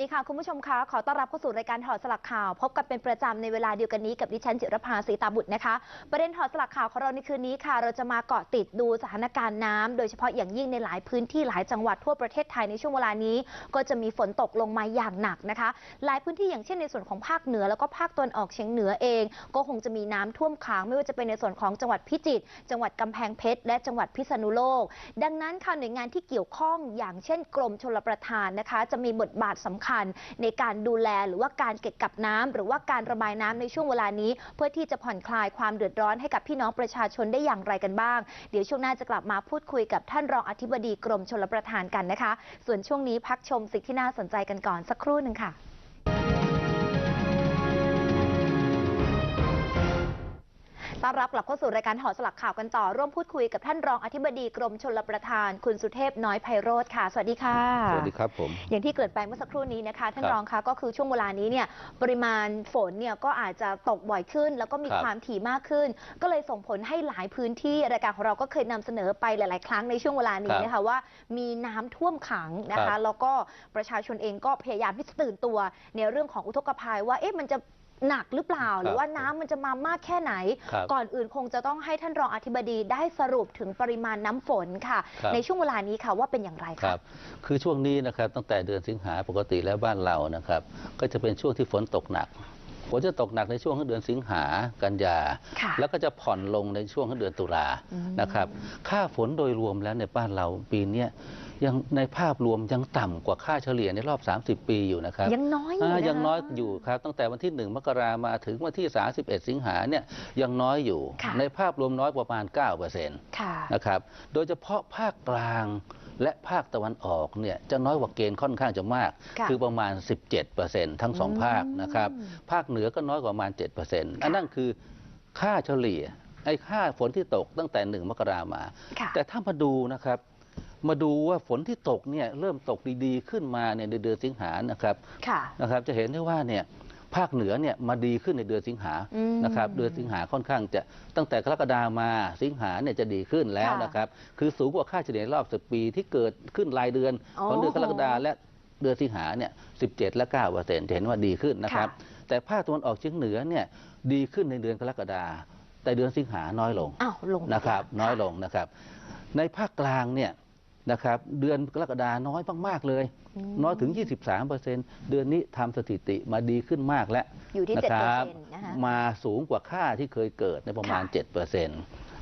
ดีค่ะ คุณผู้ชมคะขอต้อนรับเข้าสู่รายการถอดสลักข่าว พบกันเป็นประจำในเวลาเดียวกันนี้กับดิฉันจิรภาสีตาบุตรนะคะ ประเด็นถอดสลักข่าวของเราในคืนนี้ค่ะ เราจะมาเกาะติดดูสถานการณ์น้ำโดยเฉพาะอย่างยิ่งในหลายพื้นที่หลายจังหวัดทั่วประเทศไทยในช่วงเวลานี้ ก็จะมีฝนตกลงมาอย่างหนักนะคะ หลายพื้นที่อย่างเช่นในส่วนของภาคเหนือแล้วก็ภาคตะวันออกเฉียงเหนือเอง ก็คงจะมีน้ำท่วมขังไม่ว่าจะเป็นในส่วนของจังหวัดพิจิตรจังหวัดกำแพงเพชรและจังหวัดพิษณุโลก ดังนั้นค่ะหน่วยงานที่เกี่ยวข้องอย่างเช่น กรมชลประทานนะคะ จะมีบทบาทสำคัญในการดูแลหรือว่าการเก็บกักน้ำหรือว่าการระบายน้ำในช่วงเวลานี้ เพื่อที่จะผ่อนคลายความเดือดร้อนให้กับพี่น้องประชาชนได้อย่างไรกันบ้าง เดี๋ยวช่วงหน้าจะกลับมาพูดคุยกับท่านรองอธิบดีกรมชลประทานกันนะคะ ส่วนช่วงนี้พักชมสิ่งที่น่าสนใจกันก่อนสักครู่หนึ่งค่ะ ต้อนรับกลับเข้าสู่รายการหอสลักข่าวกันต่อ ร่วมพูดคุยกับท่านรองอธิบดีกรมชลประทาน คุณสุเทพน้อยไพโรธค่ะ สวัสดีค่ะ สวัสดีครับผม อย่างที่เกริดไปเมื่อสักครู่นี้นะคะ ท่านครับรองคะก็คือช่วงเวลานี้เนี่ยปริมาณฝนเนี่ยก็อาจจะตกบ่อยขึ้น แล้วก็มีครับความถี่มากขึ้น ก็เลยส่งผลให้หลายพื้นที่รายการของเราก็เคยนำเสนอไปหลาย ๆ ครั้งในช่วงเวลานี้นะคะว่า มีน้ำท่วมขังนะครัคะบแล้วก็ประชาชนเองก็พยายามที่จะตื่นตัวในเรื่องของอุทกภัยว่าเอ๊ะมันจะ หนักหรือเปล่า หรือว่าน้ำมันจะมามากแค่ไหนครับก่อนอื่นคงจะต้องให้ท่านรองอธิบดีได้สรุปถึงปริมาณน้ำฝนค่ะครับในช่วงเวลานี้ค่ะว่าเป็นอย่างไรครัคะบคือช่วงนี้นะครับตั้งแต่เดือนสิงหาปกติแล้วบ้านเรานะครับ ก็จะเป็นช่วงที่ฝนตกหนัก ฝนจะตกหนักในช่วงของเดือนสิงหากันยาค่ะแล้วก็จะผ่อนลงในช่วงของเดือนตุลาอืมนะครับ ค่าฝนโดยรวมแล้วในบ้านเราปีเนี้ยยังในภาพรวมยังต่ำกว่าค่าเฉลี่ยในรอบ 30 ปีอยู่นะครับ ยังน้อยอยู่อ่านะคะยังน้อยอยู่ครับ ตั้งแต่วันที่ 1 มกรามาถึงวันที่ 31 สิงหาเนี่ยยังน้อยอยู่ค่ะในภาพรวมน้อยประมาณ9%ค่ะนะครับ โดยเฉพาะภาคกลาง และภาคตะวันออกเนี่ยจะน้อยกว่าเกณฑ์ค่อนข้างจะมากค่ะอประมาณ 17%ทั้งสองอืมภาคนะครับภาคเหนือก็น้อยกว่าประมาณ 7%อันนั้นคือค่าเฉลี่ยไอ้ค่าฝนที่ตกตั้งแต่1มกรามาค่ะแต่ถ้ามาดูนะครับ มาดูว่าฝนที่ตกเนี่ยเริ่มตกดีๆ ขึ้นมาเนี่ยในเดือนสิงหานะครับค่ะนะครับ จะเห็นได้ว่าเนี่ย ภาคเหนือเนี่ยมาดีขึ้นในเดือนสิงหาอืมนะครับเดือนสิงหาค่อนข้างจะตั้งแต่กรกฎามาสิงหาเนี่ยจะดีขึ้นแล้วค่ะนะครับคือสูงกว่าค่าเฉลี่ยรอบสิบปีที่เกิดขึ้นรายเดือนอ๋อของเดือนกรกฎาและเดือนสิงหาเนี่ย17 และ9เปอร์เซ็นต์จะเห็นว่าดีขึ้นนะครับค่ะแต่ภาคตะวันออกเฉียงเหนือเนี่ยดีขึ้นในเดือนกรกฎาแต่เดือนสิงหาน้อยลงอ้าวลงนะครับ น้อยลงนะครับ ในภาคกลางเนี่ย นะครับ เดือนกรกฎาน้อยมากๆเลยมน้อยถึง 23เปอร์เซ็นต์เดือนนี้ทำสถิติมาดีขึ้นมากแล้วอยู่ที่นะเจ็ดคเปอร์รับเซ็นต์นะคะมาสูงกว่าค่าที่เคยเกิดในประมาณค่ะ7เปอร์เซ็นต์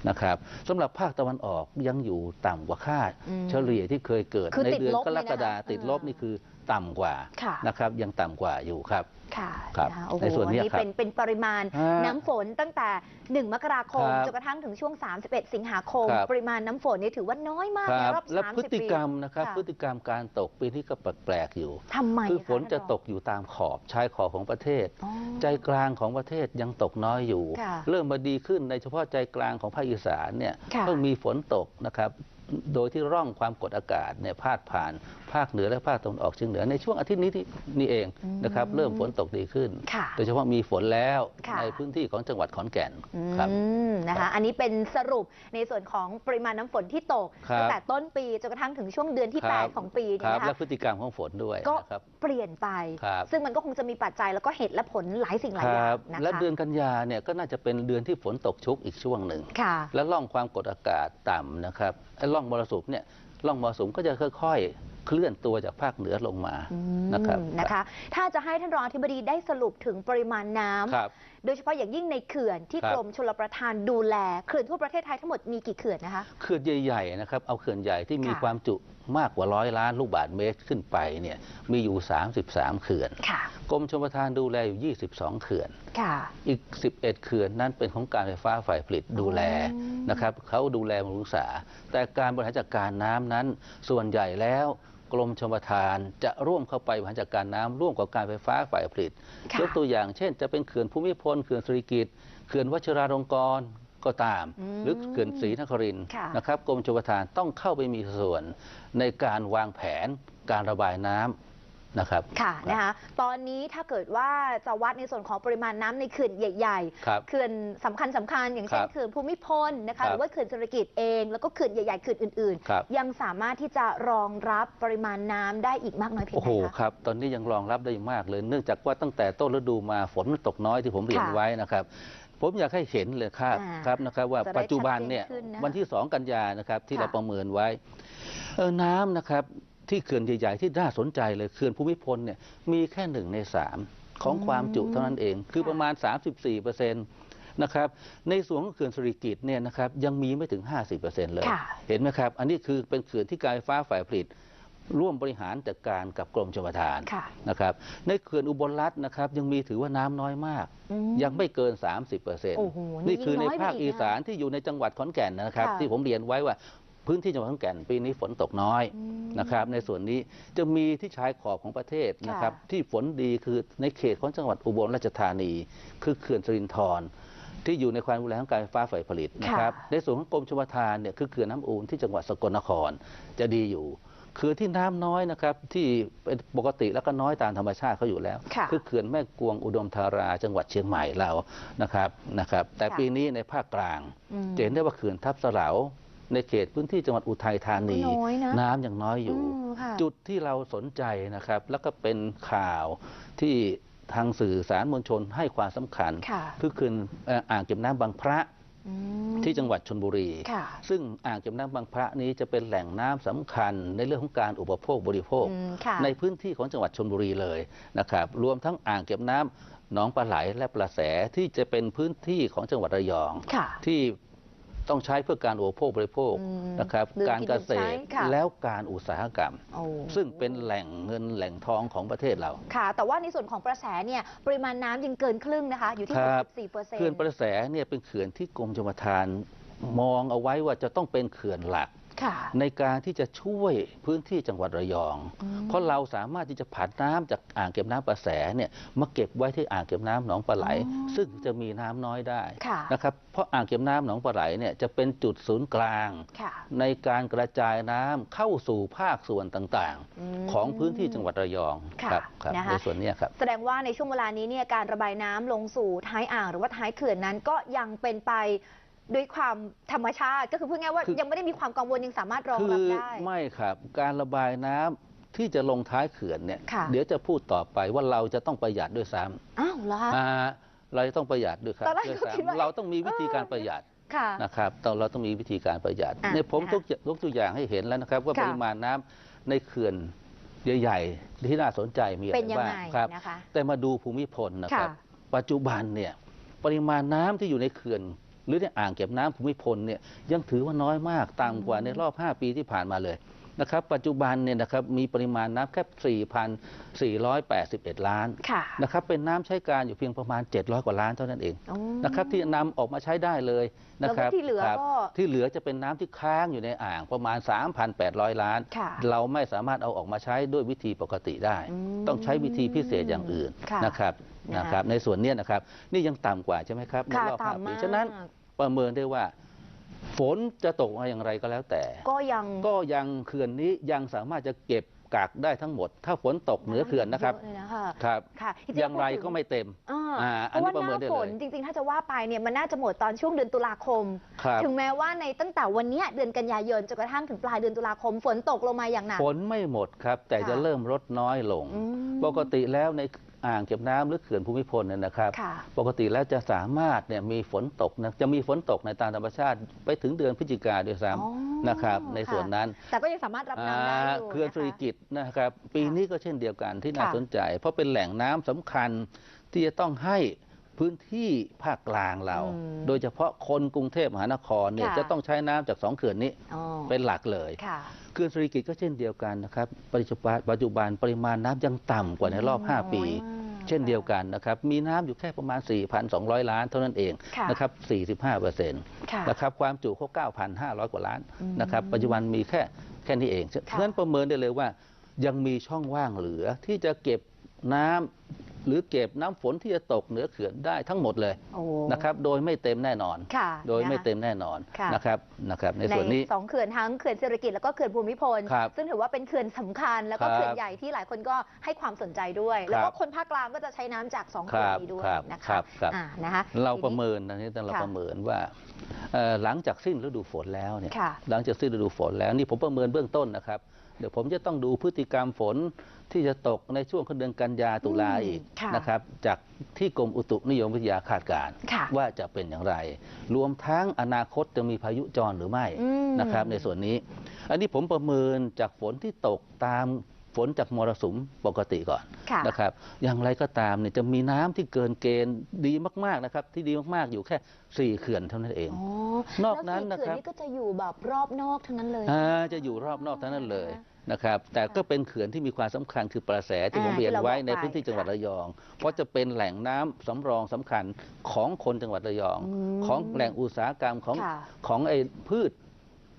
นะครับสำหรับภาคตะวันออกยังอยู่ต่ำกว่าค่าอืมเฉลี่ยที่เคยเกิดคือในติดเดือนลบกเลยรนะคะกฎาติดลบอ่านี่นี่คือ ต่ำกว่าค่ะนะครับยังต่ำกว่าอยู่ครับ ค่ะครับนะคะโอ้โหในส่วนเนี้ยนี่ครับเป็นเป็นปริมาณฮะน้ำฝนตั้งแต่ 1 มกราคมครับจนกระทั่งถึงช่วง 31 สิงหาคม ครับ ปริมาณน้ำฝนนี่ถือว่าน้อยมากคในรับ รอบและ30พฤติกรรมปีนะครับ ค่ะ พฤติกรรมการตกปีนี้ก็แปลกๆอยู่ ทำไมคือฝนคจะท่ารองตกอยู่ตามขอบชายขอบของประเทศอ๋อใจ กลางของประเทศยังตกน้อยอยู่ ค่ะเริ่มมาดีขึ้นในเฉพาะใจกลางของภาคอีสานเนี่ยค่ะ เพิ่งมีฝนตกนะครับ โดยที่ร่องความกดอากาศเนี่ยพาดผ่านภาคเหนือและภาคตะวันออกเฉียงเหนือในช่วงอาทิตย์นี้ที่นี่เองนะครับเริ่มฝนตกดีขึ้นค่ะโดยเฉพาะมีฝนแล้วค่ะในพื้นที่ของจังหวัดขอนแก่นครับอืมนะคะอันนี้เป็นสรุปในส่วนของปริมาณน้ำฝนที่ตกครับตั้งแต่ต้นปีจนกระทั่งถึงช่วงเดือนที่ครับ8ของปีคเนี่ยรับนะและคะพฤติกรรมของฝนด้วยก็นะครับเปลี่ยนไปครับซึ่งมันก็คงจะมีปัจจัยแล้วก็เหตุและผลหลายสิ่งหลายคอย่ารังบนะคะและเดือนกันยาเนี่ยก็น่าจะเป็นเดือนที่ฝนตกชุกอีกช่วงหนึ่งค่ะและร่องความกดอากาศต่ำนะครับไอ้ร่องมรสุมเนี่ยร่องมรสุมก็จะค่อยๆ เคลื่อนตัวจากภาคเหนือลงมาอืมนะครับนะคะ ถ้าจะให้ท่านรองอธิบดีได้สรุปถึงปริมาณน้ำครับโดยเฉพาะอย่างยิ่งในเขื่อนที่ครับกรมชลประทานดูแลเขื่อนทั่วประเทศไทยทั้งหมดมีกี่เขื่อนนะคะเขื่อนใหญ่ๆนะครับเอาเขื่อนใหญ่ที่มีค่ะความจุมากกว่าร้อยล้านลูกบาศก์เมตรขึ้นไปเนี่ยมีอยู่ 33 เขื่อนค่ะกรมชลประทานดูแลอยู่ 22 เขื่อนค่ะอีก 11 เขื่อนนั้นเป็นของการไฟฟ้าฝ่ายผลิตดูแลอ๋อนะครับเขาดูแลบำรุงรักษา แต่การบริหารจัดการน้ำนั้นส่วนใหญ่แล้ว กรมชลประทาน จะร่วมเข้าไปบริหารจัดการน้ำร่วมกับการไฟฟ้าฝ่ายผลิตค่ะยกตัวอย่างเช่น จะเป็นเขื่อนภูมิพลเขื่อนสุริกิตเขื่อนวชิราลงกรณ์ก็ตามอืมหรือเขื่อนศรีนครินทร์ค่ะนะครับกรมชลประทานต้องเข้าไปมีส่วนในการวางแผนการระบายน้ำ นะครับค่ะครับนะคะตอนนี้ถ้าเกิดว่าจะวัดในส่วนของปริมาณน้ำในเขื่อนใหญ่ครับๆเขื่อนสำคัญสำคัญๆอย่างเช่นครับเขื่อนภูมิพลนะครัคะบหรือว่าเขื่อนเศรษฐกิจเองแล้วก็เขื่อนใหญ่ๆเขื่อนอื่นครับ ๆ ยังสามารถที่จะรองรับปริมาณน้ำได้อีกมากน้อยเพียงโอ้ใดโหคะ ครับ ตอนนี้ยังรองรับได้มากเลย เนื่องจากว่าตั้งแต่ต้นฤดูมาฝนมันตกน้อยที่ผมเรียนค่ะไว้นะครับ ผมอยากให้เห็นเลยครับอ่าครับนะครับว่าจะได้ปัจจุบันเนี่ยชัดเจนขึ้นนะคะวันที่ 2 กันยานะครับที่ค่ะเราประเมินไว้เออน้ำนะครับ ที่เขื่อนใหญ่ ๆ ที่น่าสนใจเลยเขื่อนภูมิพลเนี่ยมีแค่หนึ่งในสามของความจุเท่านั้นเอง คือประมาณ 34เปอร์เซ็นต์นะครับในส่วนของเขื่อนสุริกิตเนี่ยนะครับยังมีไม่ถึง 50เปอร์เซ็นต์เลยค่ะเห็นไหมครับ อันนี้คือเป็นเขื่อนที่การไฟฟ้าฝ่ายผลิต ร่วมบริหารจัดการกับกรมชลประทานค่ะนะครับในเขื่อนอุบลรัฐนะครับยังมีถือว่าน้ำน้อยมากอืมยังไม่เกิน 30เปอร์เซ็นต์โอ้โหนี่นี่คือในยิ่งน้อยไปภาคอีกอีนะสานที่อยู่ในจังหวัดขอนแก่นนะครับค่ะที่ผมเรียนไว้ว่า พื้นที่จังหวัดขอนแก่นปีนี้ฝนตกน้อยอืมนะครับในส่วนนี้จะมีที่ชายขอบของประเทศนะครับค่ะที่ฝนดีคือในเขตของจังหวัดอุบลราชธานี คือเขื่อนสิรินธรที่อยู่ในความดูแลของการไฟฟ้าฝ่ายผลิตนะครับในส่วนของกรมชลประทานเนี่ยคือเขื่อนน้ำอูนที่จังหวัดสกลนครจะดีอยู่คือที่น้ำน้อยนะครับที่เป็นปกติแล้วก็น้อยตามธรรมชาติเขาอยู่แล้วค่ะอเขื่อนแม่กวงอุดมธาราจังหวัดเชียงใหม่เรานะครับนะครับ แต่ค่ะปีนี้ในภาคกลางอืมจะเห็นได้ว่าเขื่อนทับสะเหลา ในเขตพื้นที่จังหวัดอุทัยธานีก็น้อยนะน้ำยังน้อยอยู่มค่ะจุดที่เราสนใจนะครับ แล้วก็เป็นข่าวที่ทางสื่อสารมวลชนให้ความสำคัญค่ะคือเขื่อนเอ่ออ่างเก็บน้ำบางพระอืมที่จังหวัดชนบุรีค่ะซึ่งอ่างเก็บน้ำบางพระนี้จะเป็นแหล่งน้ำสำคัญในเรื่องของการอุปโภคบริโภคอืมค่ะในพื้นที่ของจังหวัดชนบุรีเลยนะครับ รวมทั้งอ่างเก็บน้ำหนองปลาไหลและปลาแสที่จะเป็นพื้นที่ของจังหวัดระยองค่ะที่ ต้องใช้เพื่อการอุปโภคบริโภคอืมนะครับดื่มการกินเกษดื่มใช้ตรค่ะแล้วการอุตสาหกรรมโอ้ซึ่งเป็นแหล่งเงินแหล่งทองของประเทศเรา ค่ะ แต่ว่าในส่วนของประแสเนี่ยปริมาณน้ำยังเกินครึ่งนะคะ อยู่ที่ครับ64เปอร์เซ็นต์เขื่อนประแสเนี่ยเป็นเขื่อนที่กรมชลประทานมองเอาไว้ว่าจะต้องเป็นเขื่อนหลักค่ะ ในการที่จะช่วยพื้นที่จังหวัดระยองอืมเพราะเราสามารถที่จะผันน้ำจากอ่างเก็บน้ำประแสเนี่ยมาเก็บไว้ที่อ่างเก็บน้ำหนองปลาไหลอ๋อซึ่งจะมีน้ำน้อยได้ค่ะนะครับเพราะอ่างเก็บน้ำหนองปลาไหลเนี่ยจะเป็นจุดศูนย์กลางค่ะในการกระจายน้ำเข้าสู่ภาคส่วนต่างอืมๆของพื้นที่จังหวัดระยองค่ะครับครับนะคะในส่วนเนี้ยครับแสดงว่าในช่วงเวลานี้เนี่ยการระบายน้ำลงสู่ท้ายอ่างหรือว่าท้ายเขื่อนนั้นก็ยังเป็นไป ด้วยความธรรมชาติ ก็คือพูดง่ายๆว่าคือยังไม่ได้มีความกังวลยังสามารถรองคืรับได้ไม่ครับ การระบายน้ำที่จะลงท้ายเขื่อนเนี่ยค่ะเดี๋ยวจะพูดต่อไปว่าเราจะต้องประหยัดด้วยซ้อ้าวเหรอคะำอ่าเราจะต้องประหยัดด้วยครับตอนแรกด้วยก็คิดว่าซ้ำเราต้องมีวิธีการประหยัดค่ะนะครับตอนเราต้องมีวิธีการประหยัดอะเนี่ยผมนะคะยกยกตัวอย่างให้เห็นแล้วนะครับ ว่าค่ะปริมาณน้ำในเขื่อนใหญ่ๆที่น่าสนใจมีอะไรเป็นยังบ้างไงครับนะคะแต่มาดูภูมิพลนะครับค่ะปัจจุบันเนี่ยปริมาณน้ำที่อยู่ในเขื่อน หรือในอ่างเก็บน้ำภูมิพลเนี่ยยังถือว่าน้อยมากต่ำกว่าในรอบ 5 ปีที่ผ่านมาเลยนะครับปัจจุบันเนี่ยนะครับมีปริมาณน้ำแค่ 4,481 ล้านค่ะนะครับเป็นน้ำใช้การอยู่เพียงประมาณ 700 กว่าล้านเท่านั้นเองอ๋อนะครับที่นำออกมาใช้ได้เลยนะครับแล้วก็ที่เหลือครับก็ที่เหลือจะเป็นน้ำที่ค้างอยู่ในอ่างประมาณ 3,800 ล้านค่ะเราไม่สามารถเอาออกมาใช้ด้วยวิธีปกติได้อืมต้องใช้วิธีพิเศษอย่างอื่นค่ะนะครับนะคะนะครับในส่วนเนี้ยนะครับนี่ยังต่ำกว่าใช่ไหมครับในค่ะรอบห้าต่ำปีมากฉะนั้น ประเมินได้ว่า ฝนจะตกมาอย่างไรก็แล้วแต่ ก็ยังก็ยังเขื่อนนี้ยังสามารถจะเก็บกักได้ทั้งหมด ถ้าฝนตกเหนือเขื่อนนะครับเยอเลยนะคะครับค่ะจๆอย่างไรพูดถึก็ไม่เต็มอ่าอ่าเพอันราะนี้ว่าประหเมิน้านได้ฝเลนย จริง ๆ ถ้าจะว่าไปเนี่ยมันน่าจะหมดตอนช่วงเดือนตุลาคม ครับ ถึงแม้ว่าในตั้งแต่วันเนี้ยเดือนกันยายนจนกระทั่งถึงปลายเดือนตุลาคมฝนตกลงมาอย่างหนัก ฝนไม่หมดครับ แต่ค่ะจะเริ่มลดน้อยลง อืมปกติแล้วใน อ่างเก็บน้ำหรือเขื่อนภูมิพลเนี่ยนะครับค่ะปกติแล้วจะสามารถเนี่ยมีฝนตกนะจะมีฝนตกในตามธรรมชาติไปถึงเดือนพฤศจิกาด้วยซ้อ๋อำนะครับในส่วนนั้น แต่ก็ยังสามารถรับน้ำได้อยู่เขื่อนนะคะสุริกิตนะครับปีนี้ก็เช่นเดียวกันที่น่าค่ะสนใจ เพราะเป็นแหล่งน้ำสำคัญที่จะต้องให้พื้นที่ภาคกลางเราอืมโดยเฉพาะคนกรุงเทพมหานครเนี่ยค่ะจะต้องใช้น้ำจากสองเขื่อนนี้อ๋อเป็นหลักเลยค่ะเขื่อนสุริกิตก็เช่นเดียวกันนะครับปัจจุบันปัจจุบันปริมาณน้ำยังต่ำกว่าในรอบ 5 ปีน้อยมากเช่นเดียวกันนะครับ มีน้ำอยู่แค่ประมาณ 4,200 ล้านเท่านั้นเองค่ะ นะครับ45เปอร์เซ็นต์ ค่ะ นะครับความจุเขา9,500 กว่าล้านอืมนะครับปัจจุบันมีแค่แค่นี้เองฉะนั้นประเมินได้เลยว่ายังมีช่องว่างเหลือที่จะเก็บน้ำ หรือเก็บน้ำฝนที่จะตกเหนือเขื่อนได้ทั้งหมดเลยโอ้นะครับโดยไม่เต็มแน่นอนค่ะโดยไม่นะคะเต็มแน่นอนค่ะนะครับนะครับในส่วนนี้สองเขื่อนทั้งเขื่อนเศรษฐกิจแล้วก็เขื่อนภูมิพลครับซึ่งถือว่าเป็นเขื่อนสำคัญ แล้วก็ครับเขื่อนใหญ่ที่หลายคนก็ให้ความสนใจด้วย แล้วก็คนภาคกลางก็จะใช้น้ำจากสองเขื่อนนี้ด้วยครับนะครัคะบครับอ่านะคะเราประทีนี้เมินนะนี่เราค่ะประเมินว่าเอ่อหลังจากสิ้นฤดูฝนแล้วเนี่ยค่ะหลังจากสิ้นฤดูฝนแล้วนี่ผมประเมินเบื้องต้นนะครับ เดี๋ยวผมจะต้องดูพฤติกรรมฝนที่จะตกในช่วงเดือนกันยาตุลาอืมอีกค่ะนะครับจากที่กรมอุตุนิยมวิทยาคาดการณ์ค่ะว่าจะเป็นอย่างไร รวมทั้งอนาคตจะมีพายุจรหรือไม่อืมนะครับในส่วนนี้ อันนี้ผมประเมินจากฝนที่ตกตาม ฝนจากมรสุมปกติก่อนค่ะนะครับ อย่างไรก็ตามเนี่ยจะมีน้ำที่เกินเกณฑ์ดีมากๆนะครับ ที่ดีมากๆอยู่แค่สี่เขื่อนเท่านั้นเองอ๋อนอกนั้นแล้วนะสี่ครับเขื่อนนี่ก็จะอยู่แบบรอบนอกทั้งนั้นเลยอ่าจะอยู่รอบนอกทั้งนั้นเลยนะครับ แต่ก็เป็นเขื่อนที่มีความสำคัญคือประแสที่อ่าผมเรียนที่เราไว้บอกในไปพื้นที่จังหวัดค่ะระยอง เพราะจะเป็นแหล่งน้ำสำรองสำคัญของคนจังหวัดระยองอืมของแหล่งอุตสาหกรรมของค่ะของไอ้พืช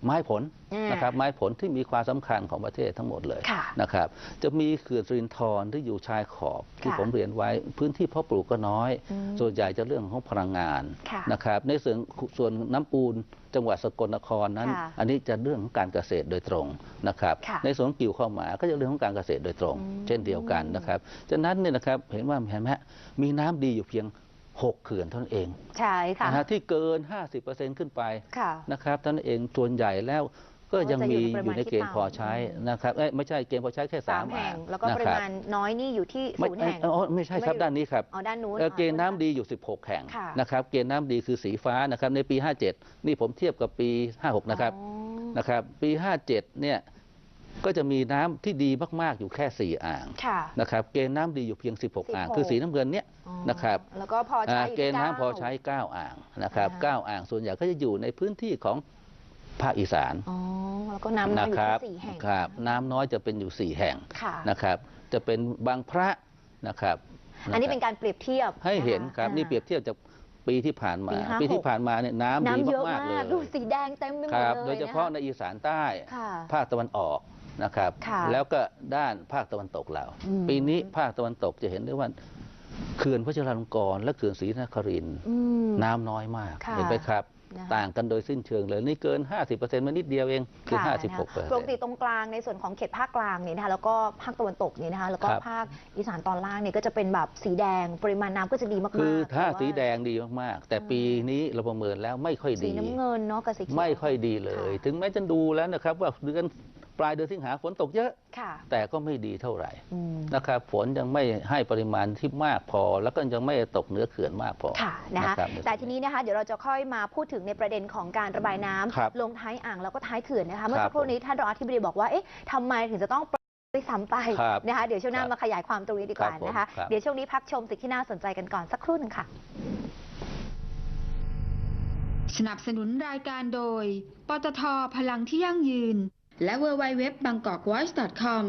ไม้ผลอ่านนะครับไม้ผลที่มีความสำคัญของประเทศทั้งหมดเลยค่ะนะครับจะมีเขื่อนสิรินธรที่อยู่ชายขอบที่ค่ะผมเรียนไว้พื้นที่เพาะปลูกก็น้อยอืมส่วนใหญ่จะเรื่องของพลังงานค่ะนะครับในส่วนส่วนน้ำปูนจังหวัดสกลนครนั้นค่ะอันนี้จะเรื่องของการเกษตรโดยตรงนะครับค่ะในส่วนของกิ่วข้าวหมาก็จะเรื่องของการเกษตรโดยตรงอืมเช่นเดียวกันนะครับฉะนั้นเนี่ยนะครับเห็นว่าเห็นไหมฮะมีน้ำดีอยู่เพียง 6 เขื่อนเท่านั้นเอง ใช่ค่ะนะฮะที่เกิน 50%ขึ้นไปค่ะ นะครับเท่านั้นเองส่วนใหญ่แล้วก็ยังมีก็จะอยู่ในปริมาณอยู่ในเกณฑ์พอใช้ที่ต่ำนะครับเอ้ยไม่ใช่เกณฑ์พอใช้แค่สาสามมแห่งอ่างแล้วก็นะปริครับมาณน้อยนี่อยู่ที่ไม่ศูนย์แห่งเอ้ยอ๋อไม่ใช่ครับไม่อยู่ด้านนี้ครับอ๋อด้านนู้นเอ่ออ๋อเกณฑ์น้ำดีอยู่ 16 แห่งค่ะนะครับเกณฑ์น้ำดีคือสีฟ้านะครับในปี 57 นี่ผมเทียบกับปี 56 นะครับอ๋อนะครับปี 57 เนี่ย ก็จะมีน้ำที่ดีมากๆอยู่แค่ 4 อ่างค่ะนะครับเกณฑ์น้ำดีอยู่เพียง 16 อ่าง16คือสีน้ำเงินเนี่ยอ๋อนะครับแล้วก็พอใช้อ่าอยู่เกณฑ์น้ำก้าพอใช้ 9 อ่างนะครับอ่าเก้าอ่างส่วนใหญ่ก็จะอยู่ในพื้นที่ของภาคอีสานอ๋อแล้วก็น้ำน้อยอยู่ครับที่สี่แห่งครับ น้ำน้อยจะเป็นอยู่4แห่งค่ะนะครับ จะเป็นบางพระนะครับ อันนี้ะครับเป็นการเปรียบเทียบให้เห็นครับะะนี่เปรียบเทียบจากปีที่ผ่านมา ปี56ปีที่ผ่านมาเนี่ยน้ำดีน้ำเยอะมากๆเลยมากดูสีแดงเต็มไปหมคดรับเลยโดยเฉพาะในนคอีสานใต้ค่ะภาคตะวันออก นะครับค่ะแล้วก็ด้านภาคตะวันตกเราอืมปีนี้ภาคตะวันตกจะเห็นได้ว่าเขื่อนพระชราลงกรณ์และเขื่อนศรีนครินทร์อืมน้ำน้อยมากค่ะเห็นไหมครับนะคะต่างกันโดยสิ้นเชิงเลยนี่เกิน 50%มานิดเดียวเองคือค่ะ56เปอร์ปเซ็กนติต์ตรงกลางในส่วนของเขตภาคกลางเนี่ยนะคะแล้วก็ภาคตะวันตกเนี่ยนะคะแล้วก็ครับภาคอีสานตอนล่างเนี่ยก็จะเป็นแบบสีแดงปริมาณน้ำก็จะดีมากๆคือถ้าต่ว่สีแดงดีมากๆ แต่ปีนี้เราประเมินแล้วไม่ค่อยสีดีน้ำเงินเนาะกับสีเขียวไม่ค่อยดีเลยค่ะถึงแม้จะดูแล้วนะครับว่าเดือน ปลายเดือนสิงหาฝนตกเยอะค่ะแต่ก็ไม่ดีเท่าไหร่อืมนะครับฝนยังไม่ให้ปริมาณที่มากพอ แล้วก็ยังไม่ตกเหนือเขื่อนมากพอค่ะนะคะรับแต่ทีนี้นะคะเดี๋ยวเราจะค่อยมาพูดถึงในประเด็นของการระบายน้ำครับลงท้ายอ่างแล้วก็ท้ายเขื่อนนะคะเมื่อครับสักครู่นี้ท่านรองอธิบดีบอกว่าเอ๊ะทำไมถึงจะต้องปล่อยซ้ำไปครับนะคะเดี๋ยวช่วงหน้าครับมาขยายความตรงนี้ดีกว่าครับผมนะคะครับเดี๋ยวช่วงนี้พักชมสิ่งที่น่าสนใจกันก่อนสักครู่หนึงค่ะ สนับสนุนรายการโดยปตทพลังที่ยั่งยืน และ w w w b a n g k o k w a t c h c o m